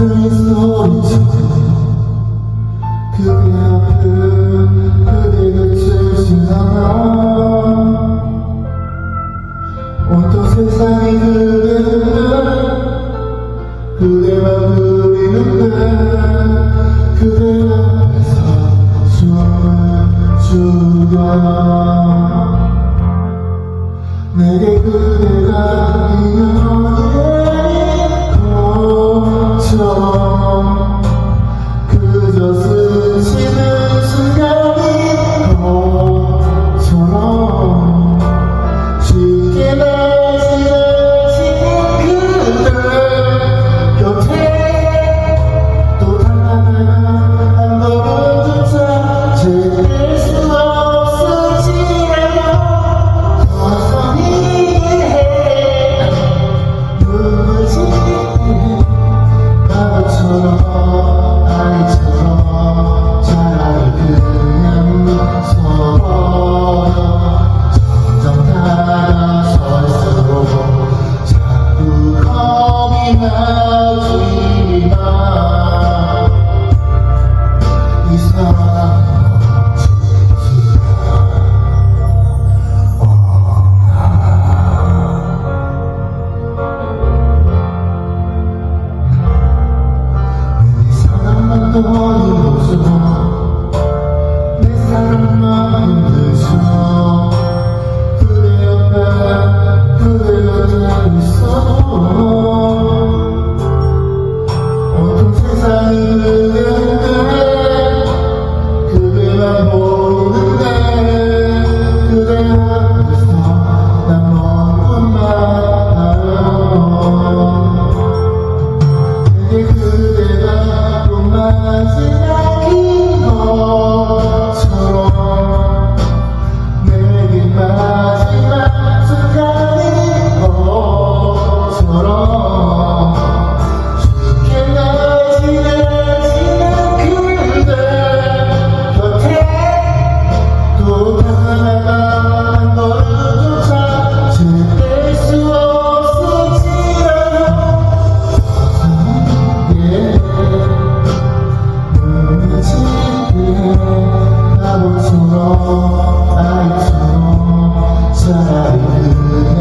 가슴이 그대 아픈 그대를 지나가 온통 세상이 그대를 그대만 그리는데 그대 앞에서 춤을 내게 그대가 있는 어디 the volumes of